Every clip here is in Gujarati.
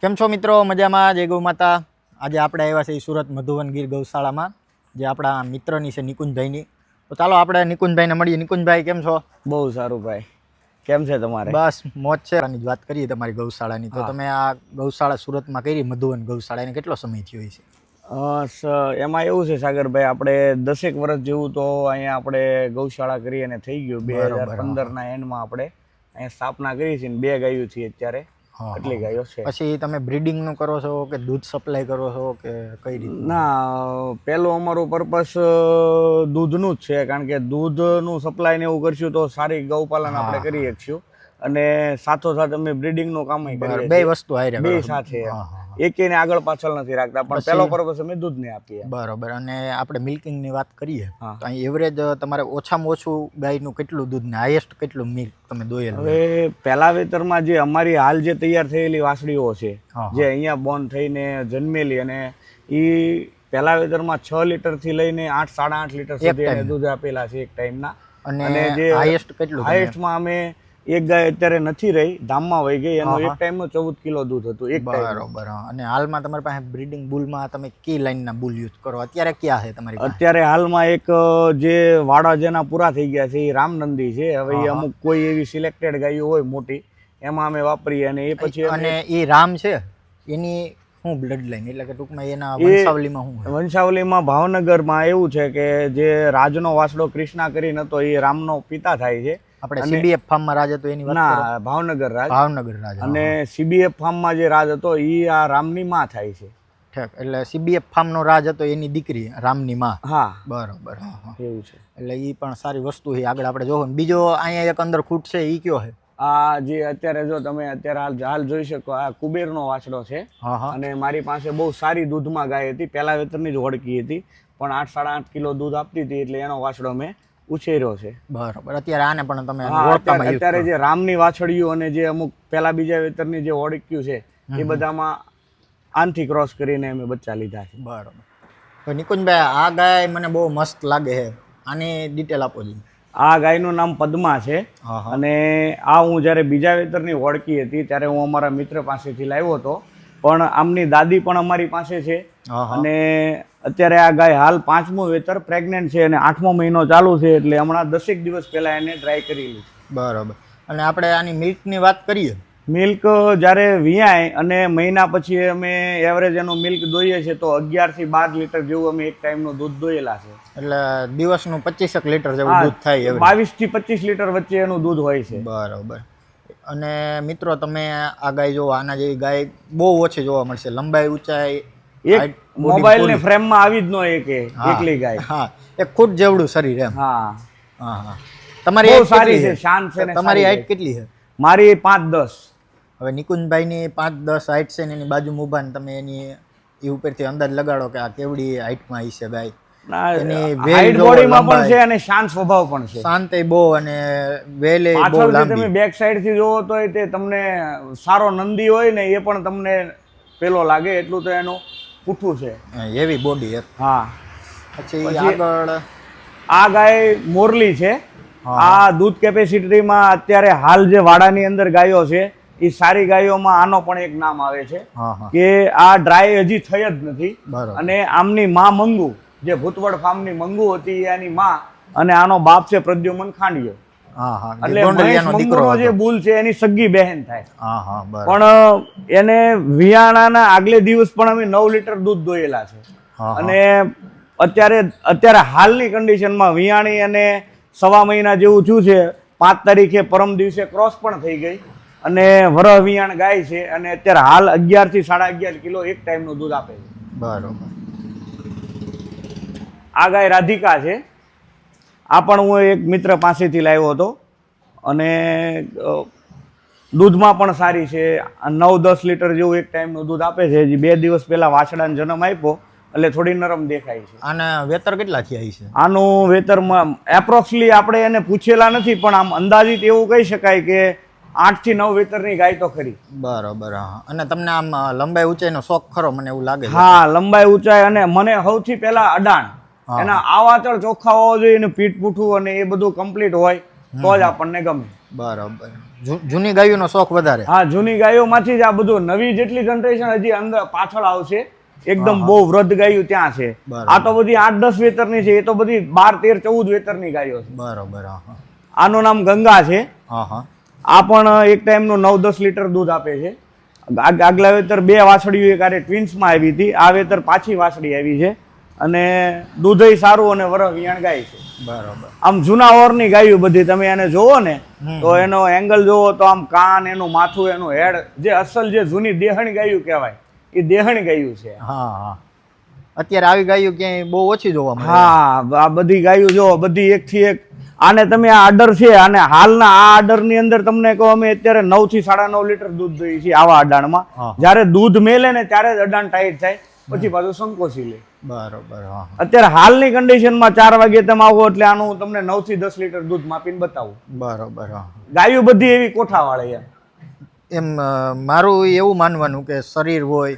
કેમ છો મિત્રો? મજામાં? જય ગૌ માતા. આજે આપણે આવ્યા છે સુરત મધુવન ગીર ગૌશાળામાં જે આપણા મિત્રની છે નિકુંજભાઈની. તો ચાલો આપણે નિકુંજભાઈને મળીએ. નિકુંજભાઈ કેમ છો? બહુ સારું ભાઈ. કેમ છે તમારે? બસ મોજ છે. આની વાત કરીએ તમારી ગૌશાળાની. તો તમે આ ગૌશાળા સુરતમાં કરી મધુવન ગૌશાળા એને કેટલો સમય થયો છે? એમાં એવું છે સાગરભાઈ આપણે દસેક વર્ષ જેવું તો અહીંયા આપણે ગૌશાળા કરી અને થઈ ગયું. બે હજાર પંદરના એન્ડમાં આપણે અહીંયા સ્થાપના કરી છે ને બે ગાયું છે અત્યારે. હા, એટલી ગાયો છે. પછી તમે બ્રીડિંગનું કરો છો કે દૂધ સપ્લાય કરો છો કે કઈ રીતે? ના પેલું અમારું પર્પસ દૂધનું જ છે. કારણ કે દૂધનું સપ્લાય ને એવું કરશું તો સારી ગૌપાલન આપણે કરી શકશું અને સાથોસાથ અમે બ્રીડિંગનું કામ કરીએ બે. વસ્તુ બે સાથે. હા, હા. આગળ પાછળ નથી રાખતા પણ પહેલો પર્પસ અમે દૂધને આપીએ બરોબર અને આપણે મિલ્કિંગની વાત કરીએ તો અહીં એવરેજ તમારે ઓછામાં ઓછું ગાયનું કેટલું દૂધ ને હાઈએસ્ટ કેટલું મિલ્ક તમે દોયેલું હવે પહેલા વેતરમાં જે અમારી હાલ જે તૈયાર થયેલી વાસળીઓ છે જે અહીંયા બોર્ન થઈને જન્મેલી અને એ પહેલા વેતરમાં છ લીટરથી લઈને આઠ સાડા આઠ લીટર સુધી દૂધ આપેલા છે એક ટાઈમના અને અને જે હાઈએસ્ટ કેટલું? હાઈએસ્ટમાં અમે એક ગાય અત્યારે નથી રહી ધામમાં વહી ગઈ એનો એક ટાઈમ ચૌદ કિલો દૂધ હતું એક બરોબર અને હાલમાં તમારી પાસે બ્રીડિંગ બુલમાં તમે કી લાઈનના બુલ યુઝ કરો? અત્યારે ક્યાં છે તમારી અત્યારે હાલમાં એક જે વાડા જેના પૂરા થઈ ગયા છે એ રામનંદી છે. હવે એ. અમુક કોઈ એવી સિલેક્ટેડ ગાયો હોય મોટી એમાં અમે વાપરીએ અને એ પછી અને એ રામ છે? એની હું બ્લડ લાઈન એટલે કે ટૂંકમાં એના વંશાવલીમાં હું? વંશાવલીમાં ભાવનગરમાં એવું છે કે જે રાજનો વાસડો કૃષ્ણા કરીને હતો એ રામનો પિતા થાય છે. આપણે સીબીએફ ફાર્મમાં રાજ હતો એની વાત ના ભાવનગર રાજ. ભાવનગર રાજ અને સીબીએફ ફાર્મમાં જે રાજ હતો એ આ રામની માં થાય છે. ઠેક એટલે સીબીએફ ફાર્મનો રાજ હતો એની દીકરી રામની માં. હા. બરોબર એવું છે. એટલે એ પણ સારી વસ્તુ છે આગળ આપણે જોવો. બીજો અહીંયા એક અંદર ખૂટ છે એ કયો છે? આ જે અત્યારે જો તમે અત્યારે હાલ હાલ જોઈ શકો આ કુબેરનો વાછડો છે. અને મારી પાસે બહુ સારી દૂધમાં ગાય હતી પહેલા વેતરની જ હોડકી હતી. પણ આઠ સાડા આઠ કિલો દૂધ આપતી હતી એટલે એનો વાછડો મેં ઉછેર્યો છે. બરોબર. અત્યારે આને પણ તમે અત્યારે. જે રામની વાછડીઓ અને જે અમુક પહેલા બીજા વેતરની જે ઓળખ્યું છે એ બધામાં આનથી ક્રોસ કરીને અમે બચ્ચા લીધા છે. બરોબર. તો નિકુંજભાઈ આ ગાય મને બહુ મસ્ત લાગે છે. આની ડિટેલ આપો જી આ ગાયનું નામ પદ્મા છે. અને આ હું જ્યારે બીજા વેતરની ઓળખી હતી ત્યારે હું અમારા મિત્ર પાસેથી લાવ્યો હતો. પણ આમની દાદી પણ અમારી પાસે છે. અને અત્યારે આ ગાય હાલ પાંચમું વેતર પ્રેગ્નન્ટ છે અને આઠમો મહિનો ચાલુ છે એટલે હમણાં દસેક દિવસ પહેલા એને ટ્રાય કરેલી બરોબર. અને આપણે આની મિલ્કની વાત કરીએ? મિલ્ક જ્યારે વિયાય અને મહિના પછી અમે એવરેજ એનું મિલ્ક દોઈએ છીએ તો અગિયારથી બાર લીટર જેવું અમે એક ટાઈમનું દૂધ દોયેલા છે. એટલે દિવસનું પચીસેક લીટર જેવું દૂધ થાય બાવીસથી બાવીસથી પચીસ લીટર વચ્ચે એનું દૂધ હોય છે. બરોબર. અને મિત્રો તમે આ ગાય જો આના જેવી ગાય બહુ ઓછી જોવા મળશે. લંબાઈ ઊંચાઈ એક મોબાઈલ ને ફ્રેમમાં આવી જ ન એક એકલી ગાય. હા. એક ફૂટ જેવડું શરીર એમ. હા. હા હા. તમારી બહુ સારી છે? શાંત છે ને તમારી હાઈટ કેટલી છે? મારી પાંચ દસ. હવે નિકુંજભાઈની પાંચ દસ હાઈટ છે ને એની બાજુ મુભાન તમે એની એ ઉપરથી અંદાજ લગાડો કે આ કેવડી હાઈટમાં હશે ગાય. એની વેલ હાઈટ જોવો, બોડીમાં પણ છે અને શાંત સ્વભાવ પણ છે. શાંત બહુ અને વેલે બહુ તમે બેક સાઈડથી જોવો તો તે તમને સારો નંદી હોય ને એ પણ તમને પેલો લાગે એટલું તો એનું. પૂઠું છે. એવી બોડી હા. પછી આગળ? આ ગાય મોરલી છે. આ દૂધ કેપેસિટીમાં અત્યારે હાલ જે વાડાની અંદર ગાયો છે એ સારી ગાયોમાં આનો પણ એક નામ આવે છે કે આ ડ્રાય હજી થઈ જ નથી. અને આમની માં મંગુ જે ભૂતવડ ફાર્મની મંગુ હતી એની માં અને આનો બાપ છે પ્રદ્યુમન ખાંડિયો. એટલે મહેશ ગોંડલિયાનો દીકરો મંગુનો જે બુલ છે એની સગી બહેન થાય. હા હા બરોબર. પણ એને વિયાણાના આગલે દિવસ પણ અમે નવ લીટર દૂધ દોયેલા છે. હા, હા. અને અત્યારે અત્યારે હાલની કન્ડિશનમાં વિયાણી અને સવા મહિના જેવું થયું છે. પાંચ તારીખે પરમ દિવસે ક્રોસ પણ થઈ ગઈ. અને વરહ વિયાણ ગાય છે અને અત્યારે હાલ અગિયારથી સાડા અગિયાર કિલો એક ટાઈમનું દૂધ આપે છે. બરોબર. આ ગાય રાધિકા છે. આ પણ હું એક મિત્ર પાસેથી લાવ્યો હતો. અને દૂધમાં પણ સારી છે. નવ દસ લીટર જેવું એક ટાઈમનું દૂધ આપે છે. હજી બે દિવસ પહેલાં વાછડાને જન્મ આપ્યો એટલે થોડી નરમ દેખાય છે. આને વેતર કેટલા થયા છે? આનું વેતરમાં એપ્રોક્સલી આપણે એને પૂછેલા નથી પણ આમ અંદાજિત એવું કહી શકાય કે આઠથી નવ વેતરની ગાય તો ખરી. બરાબર હા. અને તમને આમ લંબાઈ ઊંચાઈનો શોખ ખરો મને એવું લાગે હા લંબાઈ ઊંચાઈ અને મને સૌથી પહેલા અડાણ. એના આવાતળ ચોખ્ખા હોવા જોઈએ એનું પીઠ પૂઠું અને એ બધું કમ્પ્લીટ હોય તો જ આપણને ગમે. બરાબર. જૂની ગાયોનો શોખ વધારે. હા જૂની ગાયોમાંથી જ આ બધું નવી જેટલી જનરેશન હજી અંદર પાછળ આવશે એકદમ બહુ વૃદ્ધ ગાયો ત્યાં છે. આ તો બધી આઠ દસ વેતરની છે એ તો બધી બાર તેર ચૌદ વેતરની ગાયો છે. બરોબર. આનું નામ ગંગા છે. આ પણ એક ટાઈમનું નવ દસ લીટર દૂધ આપે છે. આગલા વેતર બે વાછડીઓ એક આરે ટ્વિન્સમાં આવી હતી આ વેતર પાછી વાછડી આવી છે. અને દૂધય સારું અને વરહ વિયાણ ગાય છે. બરોબર. આમ જૂના ઓરની ગાયું બધી તમે એને જોવો ને તો એનો એંગલ જોવો તો આમ કાન એનું માથું એનું હેડ જે અસલ જે જૂની દેહણી ગાયું કહેવાય એ દેહણી ગાયું છે. હા હા. અત્યારે આવી ગાયો ક્યાંય બહુ ઓછી જોવા મળે. હા આ બધી ગાયું જો બધી એકથી એક. આને તમે આ આડર છે અને હાલના આ આડરની અંદર તમને કહો અમે અત્યારે નવથી સાડા નવ લીટર દૂધ દઈએ છીએ આવા અડાણમાં. જ્યારે દૂધ મેલે ને ત્યારે જ અડાણ ટાઈટ થાય પછી પાછું સંકોચી લે. બરોબર. અત્યારે હાલની કન્ડિશનમાં ચાર વાગે તમે આવો એટલે આનું તમને નવથી દસ લીટર દૂધ માપીને બતાવું. બરોબર ગાયું બધી એવી કોઠાવાળી એમ. એમ મારું એવું માનવાનું કે શરીર હોય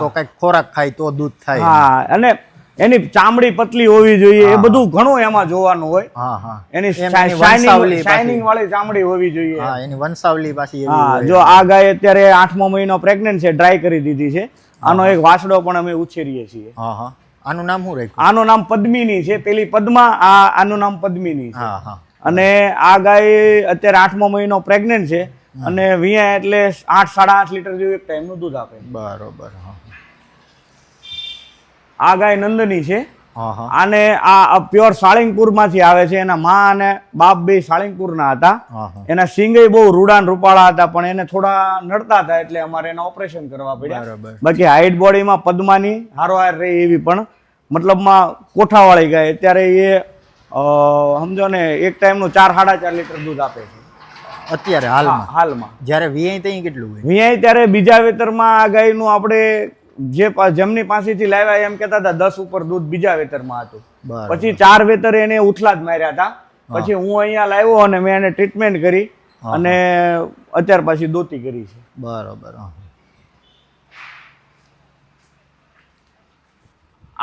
તો કંઈક ખોરાક ખાય તો દૂધ થાય હા અને એની ચામડી પતલી હોવી જોઈએ એ બધું ઘણું એમાં જોવાનું હોય. એની શાઇનિંગ વાળી ચામડી હોવી જોઈએ. હા એની વંશાવલી પાછી. જો આ ગાય અત્યારે આઠમો મહિનો પ્રેગ્નન્ટ છે ડ્રાય કરી દીધી છે. આનો એક વાસડો પણ અમે ઉછેરીએ છીએ. હા હા. આનું નામ શું રાખ્યું? આનું નામ પદ્મિની છે. પેલી પદ્મા આ આનું નામ પદ્મિની છે. હા હા. અને આ ગાય અત્યારે આઠમો મહિનો પ્રેગ્નન્ટ છે. અને વિયા એટલે આઠ સાડા આઠ લીટર જેવું એક ટાઈમનું દૂધ આપે. બરોબર હા. આ ગાય નંદની છે. હા આ પ્યોર સાળંગપુરમાંથી આવે છે. એના મા અને બાપ બે સાળંગપુરના હતા. એના સિંગે બહુ રૂડાન રૂપાળા હતા પણ એને થોડા નડતા હતા એટલે અમારે એના ઓપરેશન કરવા પડ્યા. બાકી હાઈટ બોડીમાં પદ્માની હારોહાર રહી એવી પણ મતલબમાં કોઠાવાળી ગાય. અત્યારે એ સમજો ને એક ટાઈમનું ચાર સાડા ચાર લીટર દૂધ આપે છે. અત્યારે હાલમાં? હાલમાં. જ્યારે વીઆઈ ત્યાં કેટલું હોય? વિયાય ત્યારે બીજા વેતરમાં આ ગાયનું આપણે જે જમની પાસેથી લાવ્યા એમ કહેતા હતા દસ ઉપર દૂધ બીજા વેતરમાં હતું. પછી ચાર વેતર એને ઉથલા જ માર્યા હતા. પછી હું અહીંયા લાવ્યો અને મેં એને ટ્રીટમેન્ટ કરી અને અત્યાર પછી દોતી કરી છે. બરોબર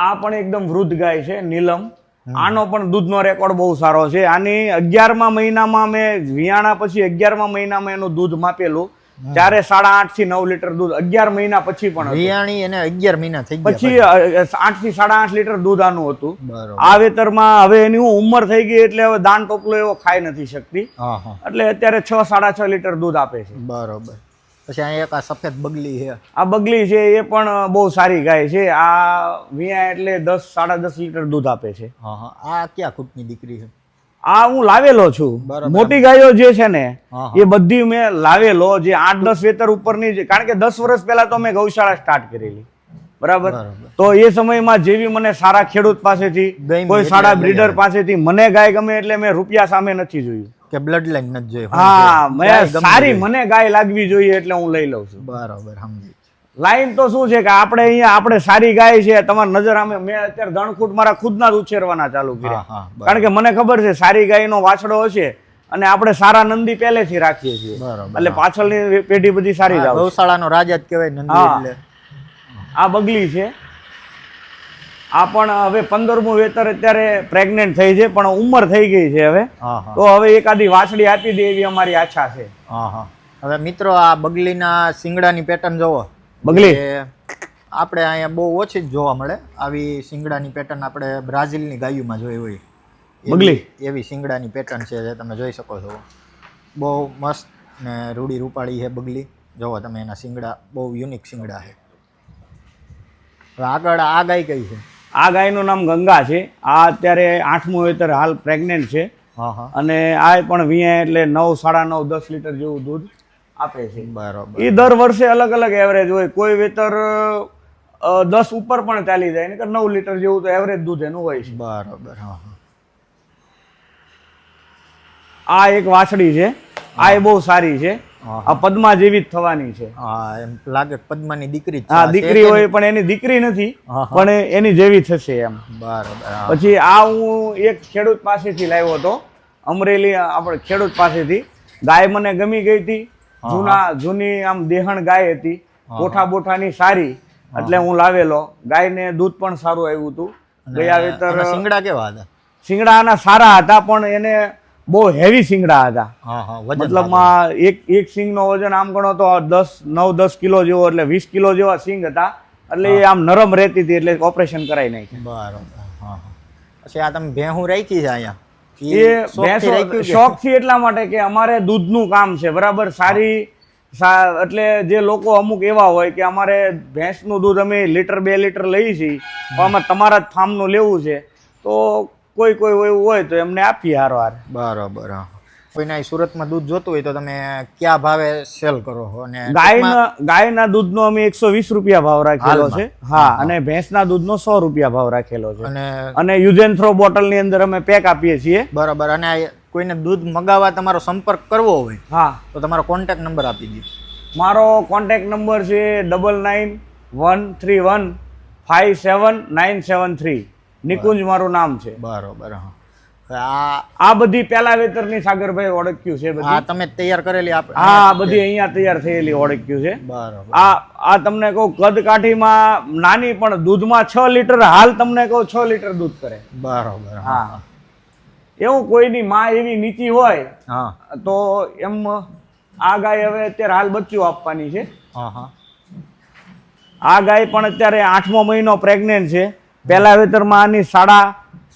આ પણ એકદમ વૃદ્ધ ગાય છે નીલમ. આનો પણ દૂધનો રેકોર્ડ બહુ સારો છે. આની અગિયારમા મહિનામાં મેં વિયાણા પછી અગિયારમા મહિનામાં એનું દૂધ માપેલું. ત્યારે સાડા આઠથી નવ લીટર દૂધ અગિયાર મહિના પછી પણ. વિયાણી એને અગિયાર મહિના થઈ પછી આઠથી સાડા આઠ લીટર દૂધ આનું હતું. આ વેતરમાં હવે એની ઉંમર થઈ ગઈ એટલે હવે દાન ટોપલો એવો ખાઈ નથી શકતી. એટલે અત્યારે છ સાડા છ લીટર દૂધ આપે છે. બરોબર. પછી અહીંયા એક આ સફેદ બગલી છે. આ બગલી છે એ પણ બહુ સારી ગાય છે. આ વિયા એટલે દસ સાડા દસ લીટર દૂધ આપે છે. આ ક્યાં ખૂટની દીકરી છે? આ હું લાવેલો છું. મોટી ગાયો જે છે ને એ બધી મેં લાવેલો જે આઠ દસ વેતર ઉપરની કારણ કે દસ વર્ષ પહેલા તો મેં ગૌશાળા સ્ટાર્ટ કરેલી. બરાબર. તો એ સમયમાં જેવી મને સારા ખેડૂત પાસેથી કોઈ સારા બ્રીડર. પાસેથી મને ગાય ગમે એટલે મેં રૂપિયા સામે નથી જોયું. કે બ્લડ લાઈન નથી જોઈ હા મેં સારી મને ગાય લાગવી જોઈએ એટલે હું લઈ લઉં છું. બરાબર સમજી. લાઈન તો શું છે કે આપણે અહીંયા આપણે સારી ગાય છે તમારી નજર અમે મેં અત્યારે ધણકૂટ મારા ખુદના જ ઉછેરવાના ચાલુ કર્યા. કારણ કે મને ખબર છે સારી ગાયનો વાછડો હશે અને આપણે સારા નંદી પહેલેથી રાખીએ છીએ. એટલે પાછળની પેઢી બધી સારી જ ગૌશાળાનો રાજા જ કહેવાય નંદી એટલે. આ બગલી છે. આ પણ હવે પંદરમું વેતર અત્યારે પ્રેગ્નેન્ટ થઈ છે પણ ઉંમર થઈ ગઈ છે હવે. તો હવે એકાદી વાછડી આપી દે એવી અમારી આશા છે. હવે મિત્રો આ બગલીના શિંગડાની પેટર્ન જોવો. બગલી. આપણે અહીંયા બહુ ઓછી જ જોવા મળે. આવી શિંગડાની પેટર્ન આપણે બ્રાઝિલની ગાયુમાં જોઈ હોય. બગલી? એવી શિંગડાની પેટર્ન છે જે તમે જોઈ શકો છો. બહુ મસ્ત ને રૂડી રૂપાળી છે બગલી. જોવો તમે એના શિંગડા બહુ યુનિક શિંગડા છે. આગળ આ ગાય કઈ છે? આ ગાયનું નામ ગંગા છે. આ અત્યારે આઠમું વેતર હાલ પ્રેગ્નેન્ટ છે. હા હા. અને આ પણ વીએ એટલે નવ સાડા નવ દસ લીટર જેવું દૂધ આપે છે. બરોબર. એ દર વર્ષે અલગ અલગ એવરેજ હોય. કોઈ વેતર દસ ઉપર પણ ચાલી જાય. નકર નવ લીટર જેવું તો એવરેજ દૂધ એનું હોય છે. બરોબર હા આ એક વાછડી છે. આ એ બહુ સારી છે. આ પદ્મા જેવી જ થવાની છે. હા એમ લાગે પદ્માની દીકરી હા આ દીકરી હોય પણ એની દીકરી નથી. પણ એની જેવી થશે એમ. બરોબર પછી આ હું એક ખેડૂત પાસેથી લાવ્યો હતો. અમરેલી આપણે ખેડૂત પાસેથી. ગાય મને ગમી ગઈ હતી. જૂના જૂની આમ દેહણ ગાય હતી કોઠા બોઠાની સારી એટલે હું લાવેલો. ગાયને દૂધ પણ સારું આવ્યું હતું. ગયા વેતર શિંગડા કેવા હતા? શિંગડાના સારા હતા પણ એને બહુ હેવી શિંગડા હતા. મતલબ એક એક સિંગનો વજન આમ ગણો તો દસ નવ દસ કિલો જેવો એટલે વીસ કિલો જેવા સિંગ હતા. એટલે એ આમ નરમ રહેતી હતી એટલે ઓપરેશન કરાવી નાખ્યું. બરોબર પછી આ તમે ભેહું રાખી છે અહીંયા? એ ભેંસો? શોખથી એટલા માટે કે અમારે દૂધનું કામ છે બરાબર? સારી એટલે જે લોકો અમુક એવા હોય કે અમારે ભેંસનું દૂધ અમે લીટર બે લીટર લઈએ છીએ પણ અમે તમારા જ ફાર્મનું લેવું છે તો કોઈ કોઈ એવું હોય તો એમને આપીએ હારો બરાબર હા. કોઈને સુરતમાં દૂધ જોતું હોય તો તમે કયા ભાવે સેલ કરો છો? અને ગાયના ગાયના દૂધનો અમે એકસો વીસ રૂપિયા ભાવ રાખેલો છે. હા અને ભેંસના દૂધનો સો રૂપિયા ભાવ રાખેલો છે. અને અને યુઝ થ્રો બોટલની અંદર અમે પેક આપીએ છીએ. બરોબર અને આ કોઈને દૂધ મગાવવા તમારો સંપર્ક કરવો હોય હા. તો તમારો કોન્ટેક્ટ નંબર આપી દો મારો કોન્ટેક્ટ નંબર છે double nine one three one five seven nine seven three Nikunj મારું નામ છે. બરોબર હા. આ આ બધી પેલા વેતરની સાગરભાઈ ઓળખ્યું છે બધી. આ તમે તૈયાર કરેલી આપ હા બધી અહીંયા તૈયાર થયેલી ઓળખ્યું છે. બરાબર. આ આ તમને કહું કદ કાઠીમાં નાની પણ દૂધમાં છ લીટર હાલ તમને કહું છ લીટર દૂધ કરે. બરોબર હા. હા. એવું કોઈની માં એવી નીચી હોય હા. તો એમ આ ગાય હવે અત્યારે હાલ બચ્ચું આપવાની છે. હા હા. આ ગાય પણ અત્યારે આઠમો મહિનો પ્રેગ્નેન્ટ છે. પહેલા વેતરમાં આની સાડા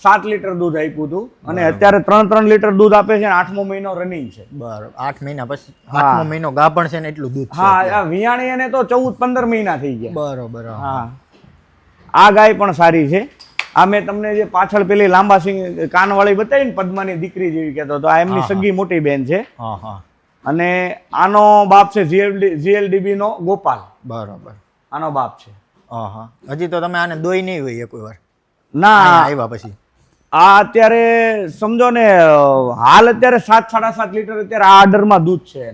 સાત લીટર દૂધ આપ્યું હતું. અને અત્યારે ત્રણ ત્રણ લીટર દૂધ આપે છે આઠમો મહિનો રનિંગ છે. બરાબર. આઠ મહિના પછી આઠમો મહિનો ગાભણ છે ને એટલું દૂધ હા આ વિયાણી એને તો ચૌદ પંદર મહિના થઈ ગયા. બરોબર હા. આ ગાય પણ સારી છે. આ મેં તમને જે પાછળ પેલી લાંબા સિંગ કાનવાળી બતાવી ને પદ્માની દીકરી જેવી કહેતો તો આ એમની સગી મોટી બેન છે. અને આનો બાપ છે જીએલડી જીએલડીબી નો ગોપાલ. બરોબર. આનો બાપ છે. હા હા. હજી તો તમે આને દોઈ નહીં હોય એક વાર. ના. આવ્યા પછી. આ અત્યારે સમજો ને હાલ અત્યારે સાત, સાડા સાત લીટર અત્યારે આ આર્ડરમાં દૂધ છે